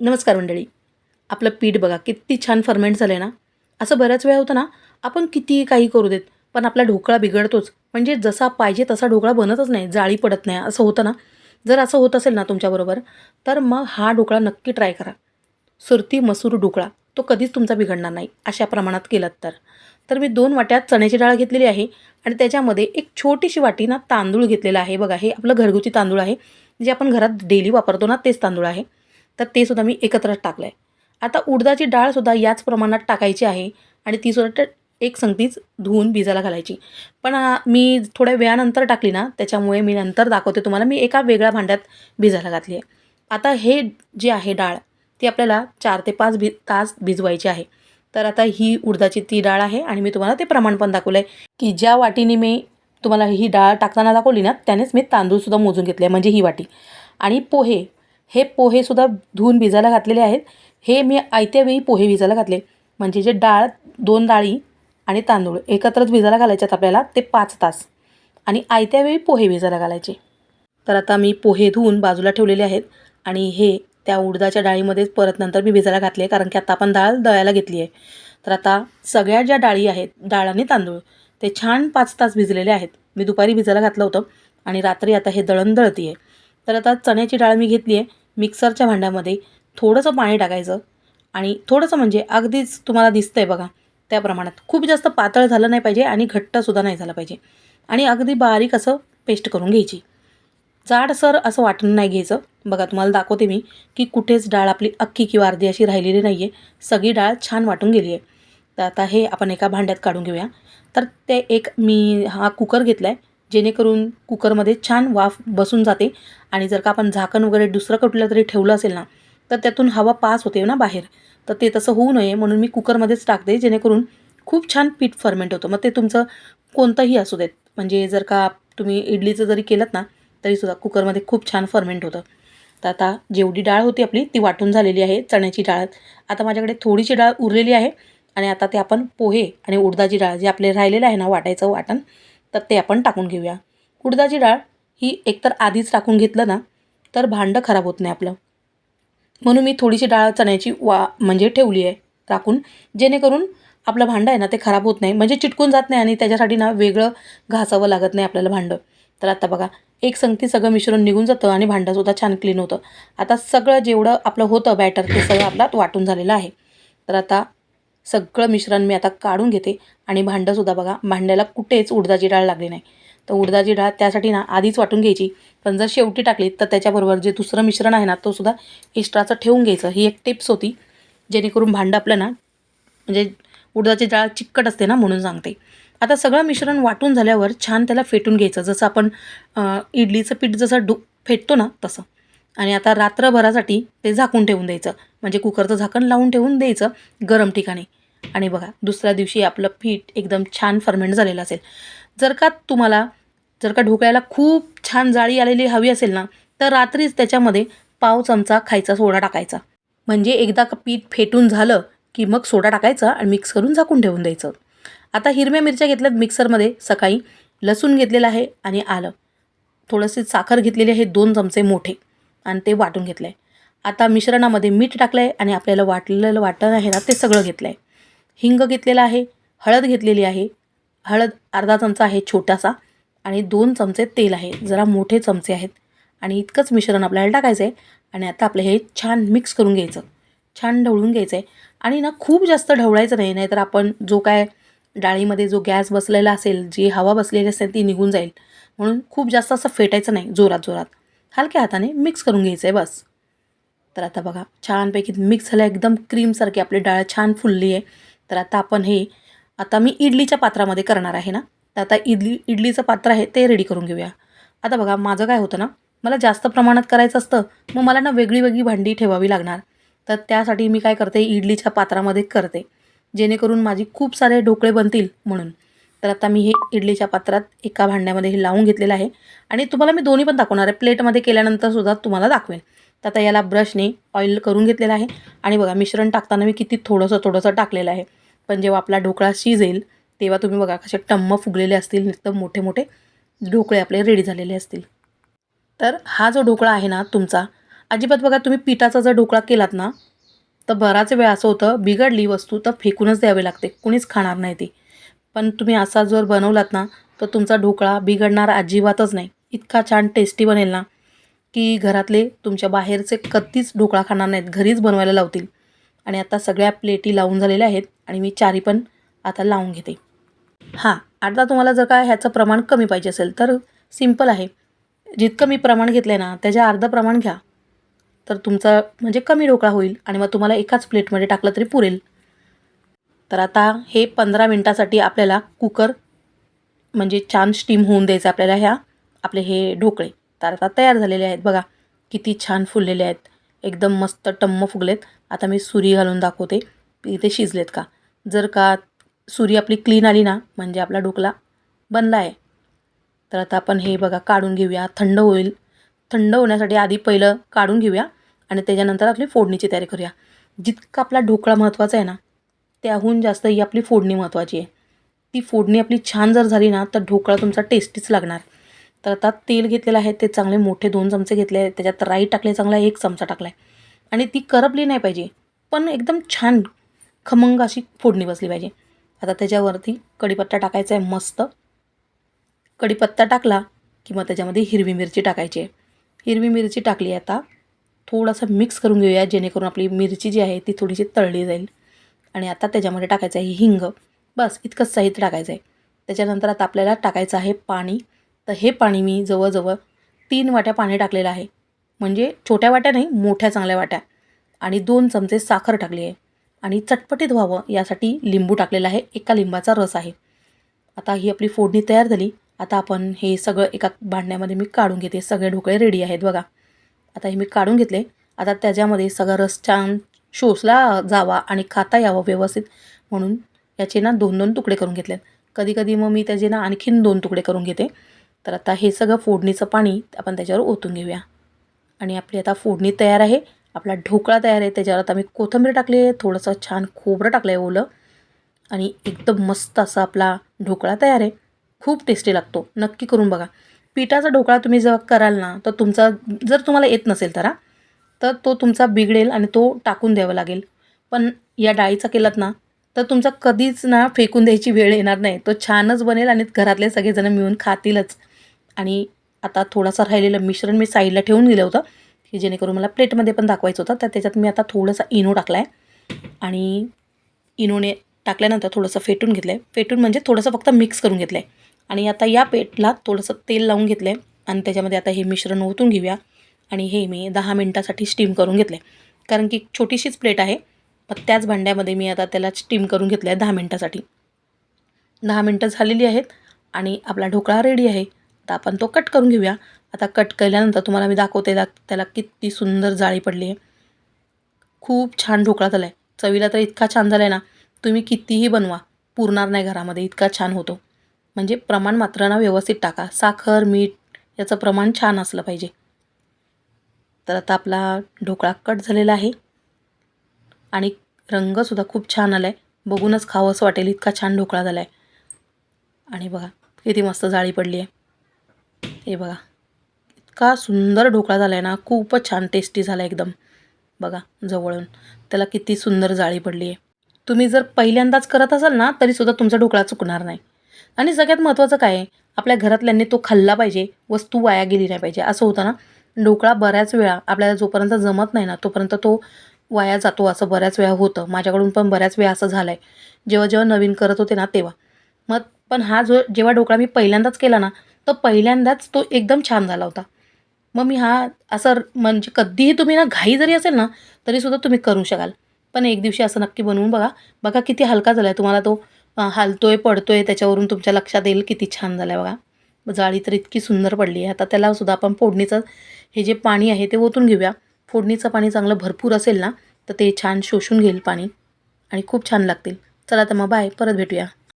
नमस्कार मंडळी. आपलं पीठ बघा किती छान फर्मेंट झालं आहे ना? असं बऱ्याच वेळा होतं ना आपण कितीही काही करू देत पण आपला ढोकळा बिघडतोच. म्हणजे जसा पाहिजे तसा ढोकळा बनतच नाही जाळी पडत नाही. असं होतं ना? जर असं होत असेल ना तुमच्याबरोबर तर मग हा ढोकळा नक्की ट्राय करा. सुरती मसूर ढोकळा तो कधीच तुमचा बिघडणार नाही अशा प्रमाणात केलात तर. तर मी दोन वाट्यात चण्याची डाळ घेतलेली आहे आणि त्याच्यामध्ये एक छोटीशी वाटी ना तांदूळ घेतलेला आहे. बघा हे आपलं घरगुती तांदूळ आहे जे आपण घरात डेली वापरतो ना तेच तांदूळ आहे. तर ते सुद्धा मी एकत्रच टाकलं आहे आता उडदाची डाळसुद्धा याच प्रमाणात टाकायची आहे आणि तीसुद्धा ट- एक संगतीच धुवून भिजायला घालायची. पण मी थोड्या वेळानंतर टाकली ना त्याच्यामुळे मी नंतर दाखवते तुम्हाला. मी एका वेगळ्या भांड्यात भिजायला घातली आहे आता हे जे आहे डाळ ती आपल्याला चार ते पाच भि तास भिजवायची आहे. तर आता ही उडदाची ती डाळ आहे आणि मी तुम्हाला ते प्रमाण पण दाखवलं आहे की ज्या वाटीने मी तुम्हाला ही डाळ टाकताना दाखवली ना त्यानेच मी तांदूळसुद्धा मोजून घेतले आहे म्हणजे ही वाटी. आणि पोहे हे पोहेसुद्धा धुवून भिजायला घातलेले आहेत. हे मी आयत्या वेळी पोहे भिजायला घातले. म्हणजे जे डाळ दोन डाळी आणि तांदूळ एकत्रच भिजायला घालायच्यात आपल्याला ते पाच तास. आणि आयत्या वेळी पोहे भिजायला घालायचे. तर आता मी पोहे धुवून बाजूला ठेवलेले आहेत आणि हे त्या उडदाच्या डाळीमध्येच परत नंतर मी भिजायला घातले कारण की आता आपण डाळ दळायला घेतली आहे. तर आता सगळ्या ज्या डाळी आहेत डाळ आणि तांदूळ ते छान पाच तास भिजलेले आहेत. मी दुपारी भिजायला घातलं होतं आणि रात्री आता हे दळण दळती आहे तर आता चण्याची डाळ मी घेतली आहे. मिक्सरच्या भांड्यामध्ये थोडंसं पाणी टाकायचं आणि थोडंसं म्हणजे अगदीच तुम्हाला दिसतं आहे बघा त्या प्रमाणात. खूप जास्त पातळ झालं नाही पाहिजे आणि घट्टसुद्धा नाही झालं पाहिजे. आणि अगदी बारीक असं पेस्ट करून घ्यायची. जाडसर असं वाटण नाही घ्यायचं. बघा तुम्हाला दाखवते मी की कुठेच डाळ आपली अख्खी किंवा अर्धी अशी राहिलेली नाही आहे सगळी डाळ छान वाटून गेली आहे. तर आता हे आपण एका भांड्यात काढून घेऊया. तर ते एक मी हा कुकर घेतला आहे जेणेकरून कुकरमध्ये छान वाफ बसून जाते. आणि जर का आपण झाकण वगैरे दुसरं कुठलं तरी ठेवलं असेल ना तर त्यातून हवा पास होते ना बाहेर. तर ते तसं होऊ नये म्हणून मी कुकरमध्येच टाकते जेणेकरून खूप छान पीठ फर्मेंट होतं. मग ते तुमचं कोणतंही असू देत. म्हणजे जर का तुम्ही इडलीचं जरी केलं ना तरीसुद्धा कुकरमध्ये खूप छान फर्मेंट होतं. तर आता जेवढी डाळ होती आपली ती वाटून झालेली आहे चण्याची डाळ. आता माझ्याकडे थोडीशी डाळ उरलेली आहे. आणि आता ते आपण पोहे आणि उडदाची डाळ जे आपले राहिलेलं आहे ना वाटायचं वाटण तर ते आपण टाकून घेऊया. उडदाची डाळ ही एकतर आधीच टाकून घेतलं ना तर भांडं खराब होत नाही आपलं. म्हणून मी थोडीशी डाळ चण्याची वा म्हणजे ठेवली आहे टाकून. जेणेकरून आपलं भांडं आहे ना ते खराब होत नाही. म्हणजे चिटकून जात नाही आणि त्याच्यासाठी ना वेगळं घासावं लागत नाही आपल्याला भांडं. तर आता बघा एक संगती सगळं मिश्रण निघून जातं आणि भांडंसुद्धा छान क्लीन होतं. आता सगळं जेवढं आपलं होतं बॅटर ते सगळं आपलं वाटून झालेलं आहे. तर आता सगळं मिश्रण मी आता काढून घेते. आणि भांडंसुद्धा बघा भांड्याला कुठेच उडदाची डाळ लागली नाही. तर उडदाची डाळ त्यासाठी ना आधीच वाटून घ्यायची. पण जर शेवटी टाकली तर त्याच्याबरोबर जे दुसरं मिश्रण आहे ना तो सुद्धा एक्स्ट्राचं ठेवून घ्यायचं. ही एक टिप्स होती जेणेकरून भांडं आपलं ना म्हणजे उडदाची डाळ चिकट असते ना म्हणून सांगते. आता सगळं मिश्रण वाटून झाल्यावर छान त्याला फेटून घ्यायचं. जसं आपण इडलीचं पीठ जसं डु फेटतो ना तसं. आणि आता रात्रभरासाठी ते झाकून ठेवून द्यायचं. म्हणजे कुकरचं झाकण लावून ठेवून द्यायचं गरम ठिकाणी. आणि बघा दुसऱ्या दिवशी आपलं पीठ एकदम छान फर्मेंट झालेलं असेल. जर का तुम्हाला जर का ढोकळ्याला खूप छान जाळी आलेली हवी असेल ना तर रात्रीच त्याच्यामध्ये पाव चमचा खायचा सोडा टाकायचा. म्हणजे एकदा का पीठ फेटून झालं की मग सोडा टाकायचा आणि मिक्स करून झाकून ठेवून द्यायचं. आता हिरव्या मिरच्या घेतल्यात मिक्सरमध्ये सकाळी. लसूण घेतलेलं आहे आणि आलं. थोडंसे साखर घेतलेली आहे दोन चमचे मोठे. आणि ते वाटून घेतलं आहे आता मिश्रणामध्ये मीठ टाकलं आहे आणि आपल्याला वाटलेलं वाटण आहे ना ते सगळं घेतलं आहे हिंग घेतलेला आहे हळद घेतलेली आहे. हळद अर्धा चमचा आहे छोटासा. आणि दोन चमचे तेल आहे जरा मोठे चमचे आहेत. आणि इतकंच मिश्रण आपल्याला टाकायचं आहे आणि आता आपलं हे छान मिक्स करून घ्यायचं. छान ढवळून घ्यायचं आहे आणि ना खूप जास्त ढवळायचं नाही नाहीतर आपण जो काय डाळीमध्ये जो गॅस बसलेला असेल जी हवा बसलेली असेल ती निघून जाईल. म्हणून खूप जास्त असं फेटायचं नाही जोरात जोरात. हलक्या हाताने मिक्स करून घ्यायचं आहे बस. तर आता बघा छानपैकी मिक्स झालं एकदम क्रीमसारखी आपली डाळ छान फुलली आहे तर आता आपण हे आता मी इडलीच्या पात्रामध्ये करणार आहे ना? तर आता इडली इडलीचं पात्र आहे ते रेडी करून घेऊया. आता बघा माझं काय होतं ना? मला जास्त प्रमाणात करायचं असतं मग मला ना वेगळी वेगळी भांडी ठेवावी लागणार. तर त्यासाठी मी काय करते? इडलीच्या पात्रामध्ये करते. जेणेकरून माझी खूप सारे ढोकळे बनतील म्हणून. तर आता मी हे इडलीच्या पात्रात एका भांड्यामध्ये हे लावून घेतलेलं आहे. आणि तुम्हाला मी दोन्ही पण दाखवणार आहे. प्लेटमध्ये केल्यानंतर सुद्धा तुम्हाला दाखवेन. तर आता याला ब्रशने ऑइल करून घेतलेलं आहे. आणि बघा मिश्रण टाकताना मी किती थोडंसं थोडंसं टाकलेलं आहे. पण जेव्हा आपला ढोकळा शिजेल तेव्हा तुम्ही बघा कसे टम्म फुगलेले असतील एकदम मोठे मोठे ढोकळे आपले रेडी झालेले असतील. तर हा जो ढोकळा आहे ना तुमचा अजिबात बघा तुम्ही पिठाचा जर ढोकळा केलात ना तर बराच वेळ असं होतं बिघडली वस्तू तर फेकूनच द्यावी लागते. कुणीच खाणार नाही ती. पण तुम्ही असा जर बनवलात ना तर तुमचा ढोकळा बिघडणार अजिबातच नाही. इतका छान टेस्टी बनेल ना. की घरातले तुमच्या बाहेरचे कधीच ढोकळा खाणार नाहीत घरीच बनवायला लावतील. आणि आता सगळ्या प्लेटी लावून झालेल्या आहेत आणि मी चारी पण आता लावून घेते. हां आता तुम्हाला जर का ह्याचं प्रमाण कमी पाहिजे असेल तर सिंपल आहे. जितकं मी प्रमाण घेतलं आहे ना त्याच्या अर्धं प्रमाण घ्या. तर तुमचा म्हणजे कमी ढोकळा होईल आणि मग तुम्हाला एकाच प्लेटमध्ये टाकलं तरी पुरेल. तर आता हे पंधरा मिनटासाठी आपल्याला कुकर म्हणजे छान स्टीम होऊन द्यायचं आपल्याला ह्या आपले हे ढोकळे. तर आता तयार झालेले आहेत. बघा किती छान फुललेले आहेत. एकदम मस्त टम्म फुगलेत. आता मी सुरी घालून दाखवते. इथे शिजलेत का? जर का सुरी आपली क्लीन आली ना म्हणजे आपला ढोकळा बनला आहे. तर आता आपण हे बघा काढून घेऊया. थंड होईल. थंड होण्यासाठी आधी पहिलं काढून घेऊया आणि त्याच्यानंतर आपली फोडणीची तयारी करूया. जितका आपला ढोकळा महत्त्वाचा आहे ना त्याहून जास्त ही आपली फोडणी महत्त्वाची आहे. ती फोडणी आपली छान जर झाली ना तर ढोकळा तुमचा टेस्टीच लागणार. तर आता तेल घेतलेलं आहे ते चांगले मोठे दोन चमचे घेतले त्याच्यात राई टाकले चांगला एक चमचा टाकला आहे. आणि ती करपली नाही पाहिजे पण एकदम छान खमंग अशी फोडणी बसली पाहिजे. आता त्याच्यावरती कढीपत्ता टाकायचा आहे मस्त. कढीपत्ता टाकला की मग त्याच्यामध्ये हिरवी मिरची टाकायची आहे. हिरवी मिरची टाकली आता थोडंसं मिक्स करून घेऊया जेणेकरून आपली मिरची जी आहे ती थोडीशी तळली जाईल. आणि आता त्याच्यामध्ये टाकायचं आहे हिंग. बस इतकंच साहित्य टाकायचं आहे. त्याच्यानंतर आता आपल्याला टाकायचं आहे पाणी. तर हे पाणी मी जवळजवळ तीन वाट्या पाणी टाकलेलं आहे. म्हणजे छोट्या वाट्या नाही मोठ्या चांगल्या वाट्या. आणि दोन चमचे साखर टाकली आहे. आणि चटपटीत व्हावं यासाठी लिंबू टाकलेला आहे. एका लिंबाचा रस आहे. आता ही आपली फोडणी तयार झाली. आता आपण हे सगळं एका भांड्यामध्ये मी काढून घेते. सगळे ढोकळे रेडी आहेत बघा. आता हे मी काढून घेतले. आता त्याच्यामध्ये सगळा रस छान शोषला जावा आणि खाता यावं व्यवस्थित. म्हणून याचे ना दोन दोन तुकडे करून घेतलेत. कधी कधी मग मी त्याचे ना आणखीन दोन तुकडे करून घेते. तर आता हे सगळं फोडणीचं पाणी आपण त्याच्यावर ओतून घेऊया. आणि आपली आता फोडणी तयार आहे. आपला ढोकळा तयार आहे. त्याच्यावर आता मी कोथिंबीर टाकली आहे. थोडंसं छान खोबरं टाकलं आहे ओलं. आणि एकदम मस्त असा आपला ढोकळा तयार आहे. खूप टेस्टी लागतो. नक्की करून बघा. पिठाचा ढोकळा तुम्ही जर कराल ना तर तुमचा जर तुम्हाला येत नसेल तर तर तो तुमचा बिघडेल आणि तो टाकून द्यावा लागेल. पण या डाळीचा केलात ना तर तुमचा कधीच ना फेकून द्यायची वेळ येणार नाही. तो छानच बनेल आणि घरातले सगळेजण मिळून खातीलच. आणि आता थोडासा राहिलेलं मिश्रण मी साईडला ठेवून दिलं होतं की जेणेकरून मला प्लेटमध्ये पण दाखवायचं होतं. तर त्याच्यात मी आता थोडासा इनो टाकला आहे आणि इनोने टाकल्यानंतर थोडंसं फेटून घेतलं आहे फेटून म्हणजे थोडंसं फक्त मिक्स करून घेतलं आहे आणि आता या पेटला थोडंसं तेल लावून घेतलं आहे आणि त्याच्यामध्ये आता हे मिश्रण ओतून घेऊया. आणि हे मी दहा मिनटासाठी स्टीम करून घेतलं आहे कारण की छोटीशीच प्लेट आहे. मग त्याच भांड्यामध्ये मी आता त्याला स्टीम करून घेतलं आहे दहा मिनटासाठी. दहा मिनटं झालेली आहेत. आणि आपला ढोकळा रेडी आहे. आता आपण तो कट करून घेऊया. आता कट केल्यानंतर तुम्हाला मी दाखवते दा त्याला किती सुंदर जाळी पडली आहे खूप छान ढोकळा झाला आहे चवीला तर इतका छान झाला आहे ना तुम्ही कितीही बनवा पुरणार नाही घरामध्ये इतका छान होतो. म्हणजे प्रमाण मात्र ना व्यवस्थित टाका. साखर मीठ याचं प्रमाण छान असलं पाहिजे. तर आता आपला ढोकळा कट झालेला आहे. आणि रंगसुद्धा खूप छान आला आहे बघूनच खावं असं वाटेल इतका छान ढोकळा झाला आहे आणि बघा किती मस्त जाळी पडली आहे हे बघा. इतका सुंदर ढोकळा झाला आहे ना खूपच छान टेस्टी झाला एकदम. बघा जवळून. त्याला किती सुंदर जाळी पडली आहे तुम्ही जर पहिल्यांदाच करत असाल ना तरीसुद्धा तुमचा ढोकळा चुकणार नाही. आणि सगळ्यात महत्त्वाचं काय आहे? आपल्या घरातल्यांनी तो खाल्ला पाहिजे वस्तू वाया गेली नाही पाहिजे. असं होतं ना ढोकळा बऱ्याच वेळा आपल्याला जोपर्यंत जमत नाही ना तोपर्यंत तो वाया जातो असं बऱ्याच वेळा होतं. माझ्याकडून पण बऱ्याच वेळा असं झालं आहे जेव्हा जेव्हा नवीन करत होते ना तेव्हा. मग पण हा जो जेव्हा ढोकळा मी पहिल्यांदाच केला ना तर पहिल्यांदाच तो एकदम छान झाला होता. मग मी हा असं म्हणजे कधीही तुम्ही ना घाई जरी असेल ना तरीसुद्धा तुम्ही करू शकाल. पण एक दिवशी असं नक्की बनवून बघा. बघा किती हलका झाला आहे तुम्हाला तो हालतो आहे पडतो आहे त्याच्यावरून तुमच्या लक्षात येईल किती छान झाला आहे बघा. जाळी तर इतकी सुंदर पडली आहे. आता त्यालासुद्धा आपण फोडणीचं हे जे पाणी आहे ते ओतून घेऊया. फोडणीचं पाणी चांगलं भरपूर असेल ना तर ते छान शोषून घेईल पाणी आणि खूप छान लागतील. चला तर मग बाय. परत भेटूया.